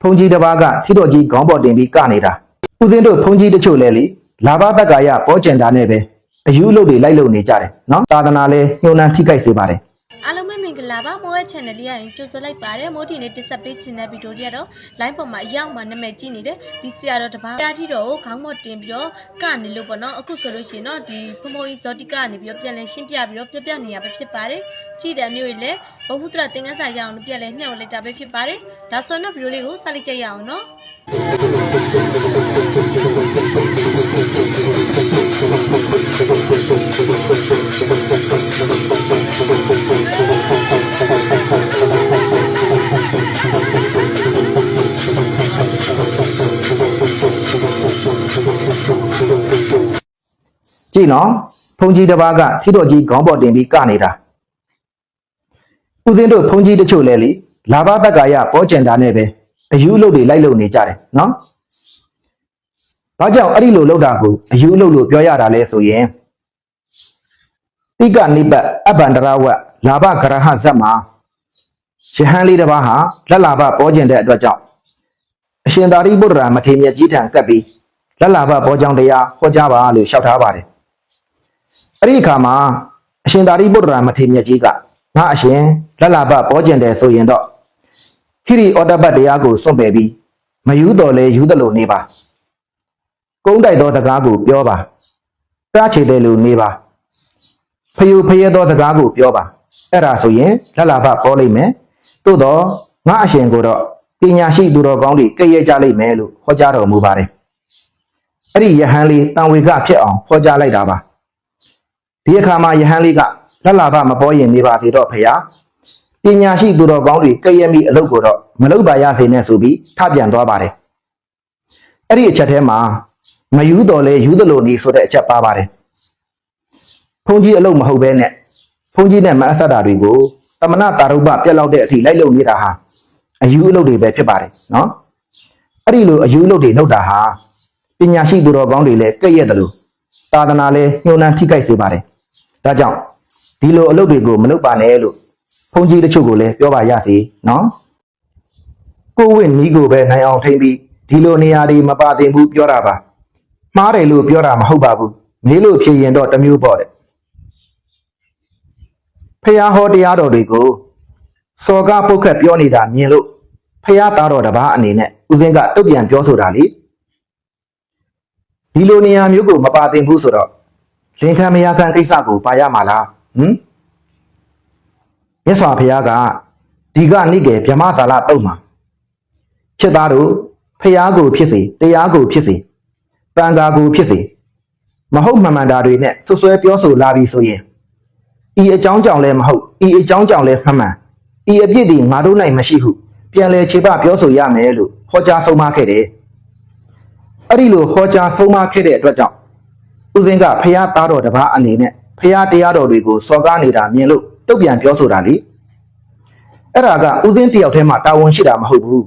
ဖုန်ကြီးတစ်ပါးကထိတော်ကြီးခေါင်းပေါ်တင်ပြီးကနေတာဦးစင်းတို့ဖုန်ကြီးတချို့လဲလေလာဘတက္ကာယပေါ်ကျင်တာနဲ့ပဲအယူအလုပ်တွေလိုက်လုပ်နေကြတယ်နော်သာသနာလဲညှိုးနှမ်းထိခိုက်စေပါတယ်အားလုံးပဲမင်္ဂလာပါမိုးရဲ့ channel လေးရရင်ကြိုဆိုလိုက်ပါတယ်မိုးဒီနေ့တက်ဆက်ပေးချင်တဲ့ဗီဒီယိုလေးကတော့ line ပေါ်မှာအရောက်မှာနာမည်ကြည့်နေတဲ့ဒီဆရာတော်တစ်ပါးတရားထီတော်ကိုခေါင်းပေါ်တင်ပြီးတော့ကနေလို့ပေါ့နော်အခုဆိုလို့ရှိရင်တော့ဒီဖမိုးကြီးဇောတိကနေပြီးတော့ပြန်လဲရှင်းပြပြီးတော့ပြပြနေရပဲဖြစ်ပါတယ် ကြည့်တဲ့မျိုးတွေလည်းဘဝုဒ္ဓရသင်္ကန်းစာရအောင်လို့ပြန်လဲမျှော်လိုက်တာပဲဖြစ်ပါတယ်ဒါဆိုတော့ဗီဒီယိုလေးကိုဆက်လိုက်ကြရအောင်နော်ကြည့်နော်ဖုန်ကြီးတစ်ပါးကထိတော်ကြီးခေါင်းပေါ်တင်ပြီးကနေတာ ဦးစင်းတို့ဖုန်ကြီးတချို့လဲလေလာဘတက္ကာယပေါ်ကျင်တာနဲ့ပဲအယူအလုပ်တွေလိုက်လုပ်နေကြတယ်နော်ဘာကြောင့်အဲ့ဒီလိုလုပ်တာကိုအယူအလုပ်လို့ပြောရတာလဲဆိုရင်တိကနိပတ်အဘန္တရဝတ်လာဘကရဟဇတ်မှာယဟန်လေးတစ်ပါးဟာလက်လာဘပေါ်ကျင်တဲ့အတွက်ကြောင့်အရှင်သာရိပုတ္တရာမထေရမြတ်ကြီးထံကပ်ပြီးလက်လာဘပေါ်ကြောင်တရားဟောကြားပါလို့လျှောက်ထားပါတယ်အဲ့ဒီအခါမှာအရှင်သာရိပုတ္တရာမထေရမြတ်ကြီးက ငါအရှင်လက်လာဘပေါ်ကျင်တယ်ဆိုရင်တော့ခိရိဩတ္တပတ်တရားကိုစွန့်ပယ်ပြီးမယူတော်လဲယူတယ်လို့နေပါကုန်းတိုက်သောစကားကိုပြောပါတားချေတယ်လို့နေပါဖယုဖယဲသောစကားကိုပြောပါအဲ့ဒါဆိုရင်လက်လာဘပေါ်လိမ့်မယ်သို့တော့ငါအရှင်ကိုတော့ပညာရှိသူတော်ကောင်းတွေကဲ့ရဲ့ကြလိမ့်မယ်လို့ဟောကြားတော်မူပါတယ်အဲ့ဒီယဟန်လေးတန်ဝေကဖြစ်အောင်ဟောကြားလိုက်တာပါဒီအခါမှာယဟန်လေးက လက်လာဘမပေါ်ရင်နေပါသေးတော့ဖေယာပညာရှိသူတော်ကောင်းတွေကဲ့ရဲ့မိအလုပ်ကိုတော့မလုပ်ပါရစေနဲ့ဆိုပြီးထပြန်သွားပါတယ်အဲ့ဒီအချက်ထဲမှာမယူတော်လဲယူသလိုနေဆိုတဲ့အချက်ပါပါတယ်ဘုန်းကြီးအလုပ်မဟုတ်ဘဲနဲ့ဘုန်းကြီးနဲ့မအဆက်တာတွေကိုတမနာတာရုပပြက်လောက်တဲ့အထိလိုက်လုပ်နေတာဟာအယူအလုပ်တွေပဲဖြစ်ပါတယ်နော်အဲ့ဒီလိုအယူအလုပ်တွေလုပ်တာဟာပညာရှိသူတော်ကောင်းတွေလည်းကဲ့ရဲ့တယ်လို့သာသနာလဲညှိုးနှမ်းထိခိုက်စေပါတယ်။ဒါကြောင့် ဒီလိုအလုပ်တွေကိုမလုပ်ပါနဲ့လို့ဘုန်းကြီးတချို့ကိုလည်းပြောပါရစေနော်။ကိုဝင့်နီးကိုပဲနိုင်အောင်ထိမ့်ပြီးဒီလိုနေရာတွေမပါသင့်ဘူးပြောတာပါ။မှားတယ်လို့ပြောတာမဟုတ်ပါဘူး။မေးလို့ဖြေရင်တော့တစ်မျိုးပေါ့တဲ့။ဖះဟောတရားတော်တွေကိုစော်ကားပုတ်ခတ်ပြောနေတာမြင်လို့ဖះသားတော်တစ်ပါးအနေနဲ့ဦးစင်းကတုတ်ပြန်ပြောဆိုတာလေ။ဒီလိုနေရာမျိုးကိုမပါသင့်ဘူးဆိုတော့လင်ခံမယားခံကိစ္စကိုပါရမှာလား ဟမ်မြတ်စွာဘုရားကဒီကနိကေဗြဟ္မဇာလတုံမှာချက်သားတို့ဖျားကိုဖြစ်စေတရားကိုဖြစ်စေတန်ခါကိုဖြစ်စေမဟုတ်မှန်မှန်တာတွေနဲ့ဆွဆွဲပြောဆိုလာပြီဆိုရင်ဤအကြောင်းကြောင့်လည်းမဟုတ်ဤအကြောင်းကြောင့်လည်းမှန်မှန်ဤအပြစ်ဒီငါတို့နိုင်မရှိဟုပြန်လဲခြေပပြောဆိုရမယ်လို့ဟောကြားဆုံးမခဲ့တယ်အဲ့ဒီလိုဟောကြားဆုံးမခဲ့တဲ့အတွက်ကြောင့်ဦးစင်းကဖះသားတော်တစ်ပါးအနေနဲ့ ဖះတရားတော်တွေကိုစော်ကားနေတာမြင်လို့တုတ်ပြန်ပြောဆိုတာလေအဲ့ဒါကဦးစင်းတယောက်တည်းမှာတာဝန်ရှိတာမဟုတ်ဘူး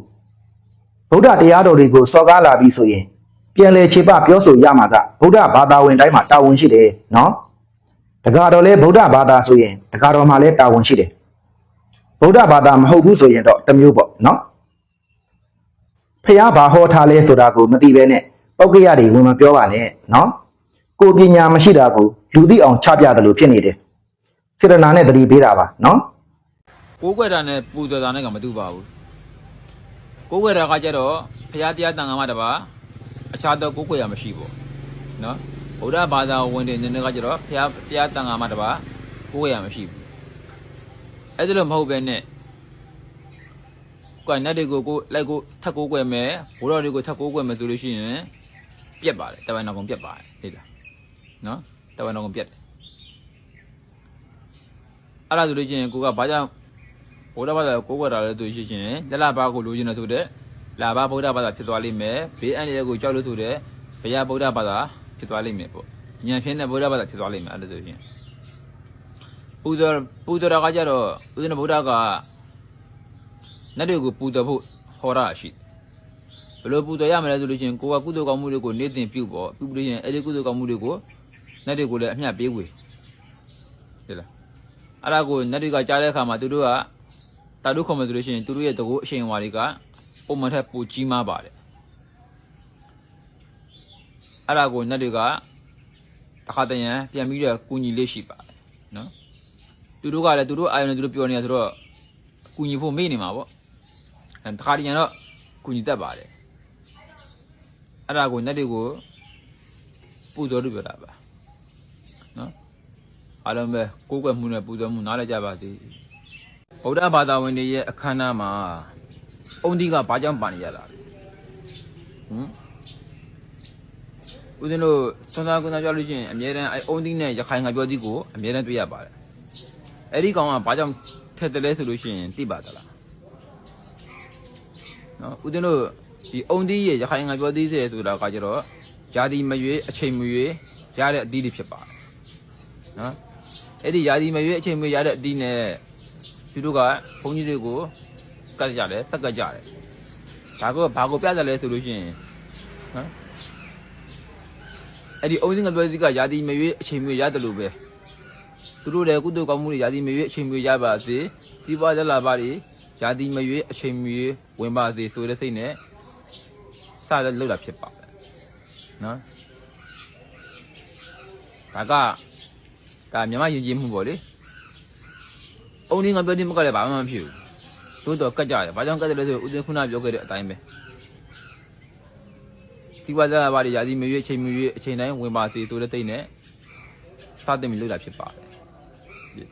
ဗုဒ္ဓတရားတော်တွေကိုစော်ကားလာပြီဆိုရင်ပြန်လဲခြေပပြောဆိုရမှာကဗုဒ္ဓဘာသာဝင်တိုင်းမှာတာဝန်ရှိတယ်နော်တက္ကတော်လဲဗုဒ္ဓဘာသာဆိုရင်တက္ကတော်မှာလဲတာဝန်ရှိတယ်ဗုဒ္ဓဘာသာမဟုတ်ဘူးဆိုရင်တော့တစ်မျိုးပေါ့နော်ဖះဘာဟောထားလဲဆိုတာကိုမသိဘဲနဲ့ပောက်ကရတွေဝင်မပြောပါနဲ့နော် ကိုပညာမရှိတာကိုလူသိအောင်ချပြတယ်လို့ဖြစ်နေတယ်စေတနာနဲ့တတိပေးတာပါနော်ကိုးကွယ်တာနဲ့ပူဇော်တာနဲ့ကမတူပါဘူးကိုးကွယ်တာကကြတော့ဘုရားတရားတန်ခါမှတပါအခြားသောကိုးကွယ်ရမရှိဘူးနော်ဗုဒ္ဓဘာသာဝင်တဲ့နည်းနည်းကကြတော့ဘုရားတရားတန်ခါမှတပါကိုးကွယ်ရမရှိဘူးအဲ့ဒါလို့မဟုတ်ပဲနဲ့ကွာနတ်တွေကိုကိုလိုက်ကိုထပ်ကိုးကွယ်မယ်ဘုရားတွေကိုထပ်ကိုးကွယ်မယ်ဆိုလို့ရှိရင်ပြက်ပါတယ်တပန်တော်ကုန်ပြက်ပါတယ်သိလား နော်တပန်တော်ကုန်ပြက်တယ်အဲ့ဒါဆိုလို့ရှိရင်ကိုကဘာကြောင့်ဗုဒ္ဓဘာသာကိုကိုးကွယ်တာလည်းသူရှိချင်းလက်လာဘာကိုလိုချင်တယ်ဆိုတဲ့လာဘာဗုဒ္ဓဘာသာဖြစ်သွားလိမ့်မယ်ဘေးအန္တရာယ်ကိုကြောက်လို့ဆိုတဲ့ဘုရားဗုဒ္ဓဘာသာဖြစ်သွားလိမ့်မယ်ပေါ့ဉာဏ်ဖြင့်တဲ့ဗုဒ္ဓဘာသာဖြစ်သွားလိမ့်မယ်အဲ့လိုဆိုရင်ပူဇော်ပူဇော်တာကကြတော့ဦးဇင်းဗုဒ္ဓကနတ်တွေကိုပူဇော်ဖို့ဟောတာရှိဘယ်လိုပူဇော်ရမလဲဆိုလို့ချင်းကိုကကုသိုလ်ကောင်းမှုတွေကိုနေ့တင်ပြုပေါ့ပြုလို့ရင်အဲ့ဒီကုသိုလ်ကောင်းမှုတွေကို နတ်တွေကိုလည်းအမျှပေးဝေဟုတ်လားအဲ့ဒါကိုနတ်တွေကကြားတဲ့အခါမှာသူတို့ကတာတို့ခေါ်မယ်ဆိုလို့ရှိရင်သူတို့ရဲ့တကူအရှင်ဝါတွေကဩပုံမှန်ထက်ပိုကြီးမားပါတယ်အဲ့ဒါကိုနတ်တွေကတစ်ခါတည်းရန်ပြန်ပြီးတော့ကူညီလေးရှိပါတယ်နော်သူတို့ကလည်းသူတို့အာရုံနဲ့သူတို့ပြောနေတာဆိုတော့ကူညီဖို့မေ့နေမှာပေါ့အဲတစ်ခါတည်းရန်တော့ကူညီတတ်ပါတယ်အဲ့ဒါကိုနတ်တွေကိုပူဇော်လို့ပြောတာပါနော် အားလုံးပဲကိုးကွယ်မှုနဲ့ပူဇော်မှုနားလည်ကြပါစေဗုဒ္ဓဘာသာဝင်တွေရဲ့အခမ်းအနားမှာအုံဒီကဘာကြောင့်ပါနေရတာလဲဟမ်ဦးဇင်းတို့သွန်သားကွန်သားပြောလို့ရှိရင်အမြဲတမ်းအဲအုံဒီနဲ့ရခိုင်ငါပြောသည်ကိုအမြဲတမ်းတွေ့ရပါတယ်အဲ့ဒီကောင်ကဘာကြောင့်ထက်တယ်လဲဆိုလို့ရှိရင်သိပါသလားနော်ဦးဇင်းတို့ဒီအုံဒီရဲ့ရခိုင်ငါပြောသည်စေဆိုတာကကြတော့ဂျာတိမရွေးအချိန်မရွေးရတဲ့အသီးတွေဖြစ်ပါတယ်နော် အဲ့ဒီယာဒီမရွေးအချိန်မရွေးရတဲ့အသီးနဲ့သူတို့ကဘုန်းကြီးတွေကိုကတ်ကြတယ်တက်ကတ်ကြတယ်ဒါကဘာကိုပြတယ်လဲဆိုလို့ရှိရင်နော်အဲ့ဒီအုံစင်းကပြောစီကယာဒီမရွေးအချိန်မရွေးရတယ်လို့ပဲသူတို့လည်းကုသိုလ်ကောင်းမှုတွေယာဒီမရွေးအချိန်မရွေးရပါစေဒီပွားကြလာပါတွေယာဒီမရွေးအချိန်မရွေးဝင်ပါစေဆိုတဲ့စိတ်နဲ့စတဲ့လောက်တာဖြစ်ပါတယ်နော်ဒါက ဒါမြန်မာယဉ်ကျေးမှုပေါ့လေအုံဒီငါပြောဒီမကလည်းဘာမှမဖြစ်ဘူးတိုးတော့ကတ်ကြတယ်ဘာကြောင့်ကတ်တယ်လဲဆိုဦးဇင်းခုနပြောခဲ့တဲ့အတိုင်းပဲဒီပွားကြလာပါတွေယာဒီမရွေးအချိန်မရွေးအချိန်တိုင်းဝင်ပါစေဆိုတဲ့စိတ်နဲ့စတင်ပြီးလောက်တာဖြစ်ပါတယ်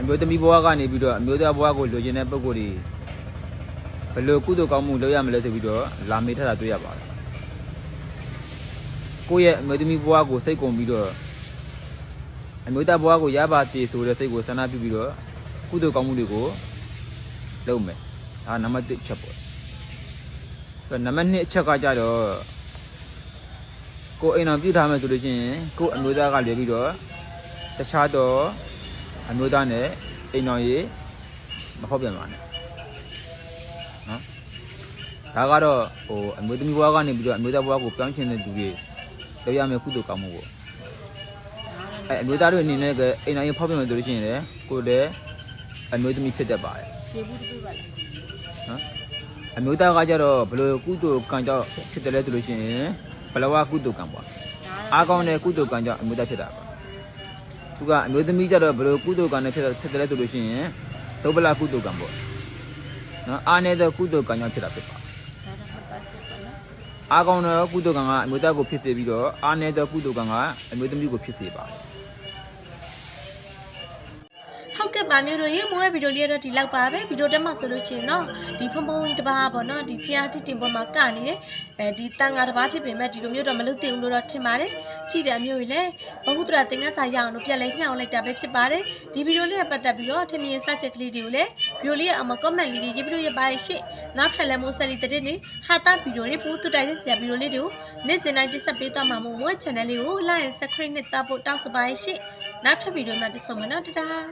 အမျိုးသမီးဘဝကနေပြီးတော့အမျိုးသားဘဝကိုလိုချင်တဲ့ပုံကိုယ်တွေဘယ်လိုကုသိုလ်ကောင်းမှုလုပ်ရမလဲဆိုပြီးတော့လာမေးထားတာတွေ့ရပါတယ် ကိုယ့်ရဲ့အမျိုးသမီးဘဝကိုစိတ်ကုန်ပြီးတော့အမျိုးသားဘဝကိုရပါစေဆိုတဲ့စိတ်ကိုဆန္ဒပြုပြီးတော့ကုသိုလ်ကောင်းမှုတွေကိုလုပ်မယ်ဒါနံပါတ်1ချက်ပေါ့ဆိုတော့နံပါတ်2အချက်ကကြတော့ကိုယ်အိမ်တော်ပြုထားမယ်ဆိုလို့ချင်းကိုယ်အမျိုးသားကလည်းပြီးတော့တခြားတော့အမျိုးသားနဲ့အိမ်တော်ရေးမဟုတ်ပြန်ပါနဲ့နော်ဒါကတော့ဟိုအမျိုးသမီးဘဝကနေပြီးတော့အမျိုးသားဘဝကိုပြောင်းချင်တဲ့သူတွေ လုပ်ရမယ်ကုသိုလ်ကောင်းမှုပေါ့အဲအမျိုးသားတို့အနေနဲ့ကအိမ်တော်ရေးဖောက်ပြန်မယ်ဆိုလို့ချင်းလေကိုယ်လည်းအမျိုးသမီးဖြစ်တတ်ပါတယ်ရှေ့ဘူးတစ်ခုပါလားနော်အမျိုးသားကကြတော့ဘယ်လိုကုသိုလ်ကံကြောင့်ဖြစ်တယ်လဲဆိုလို့ရှိရင်ဘလဝကုသိုလ်ကံပေါ့အားကောင်းတဲ့ကုသိုလ်ကံကြောင့်အမျိုးသားဖြစ်တာပါသူကအမျိုးသမီးကြတော့ဘယ်လိုကုသိုလ်ကံနဲ့ဖြစ်ဖြစ်တယ်လဲဆိုလို့ရှိရင်ဒုဗ္ဗလကုသိုလ်ကံပေါ့နော်အားနေတဲ့ကုသိုလ်ကံကြောင့်ဖြစ်တာဖြစ်ပါဒါတော့မှတ်ပါစေပါနော် အားကောင်းတဲ့ကုသိုလ်ကံကအမျိုးသားကိုဖြစ်စေပြီးတော့အားနေတဲ့ကုသိုလ်ကံကအမျိုးသမီးကိုဖြစ်စေပါတယ် ဟုတ်ကဲ့ပါမျိုးတို့ရေမိုးရဲ့ဗီဒီယိုလေးကတော့ဒီလောက်ပါပဲဗီဒီယိုတက်မှာဆိုလို့ရှိရင်တော့ဒီဖုံဖုံတစ်ပါးပေါ့နော်ဒီဖျားတိတင်ပေါ်မှာကနေတယ်အဲဒီတန်ငါတစ်ပါးဖြစ်ပေမဲ့ဒီလိုမျိုးတော့မလုပ်သင့်ဘူးလို့တော့ထင်ပါတယ်ကြည့်တယ်မျိုးကြီးလဲဘဟုတရသင်္ကန်းစာရအောင်လို့ပြန်လဲညှောင်းလိုက်တာပဲဖြစ်ပါတယ်ဒီဗီဒီယိုလေးနဲ့ပတ်သက်ပြီးတော့ထင်မြင်စချက်ကလေးတွေကိုလည်းဗီဒီယိုလေးရဲ့အမကွန်မန့်လေးတွေရေးပြီးတော့ရပါတယ်ရှင့်နောက်ထပ်လည်းမိုးဆက်လီတဲ့နေ့ဟာတာဗီဒီယိုတွေပို့တူတိုင်းဆရာဗီဒီယိုလေးတွေကိုနေ့စဉ်တိုင်းတက်ဆက်ပေးသွားမှာမို့မိုး channel လေးကို like and subscribe နဲ့တာဖို့တောင်းဆိုပါရှင့်နောက်ထပ်ဗီဒီယိုမှာတွေ့ဆုံမယ်နော်တတား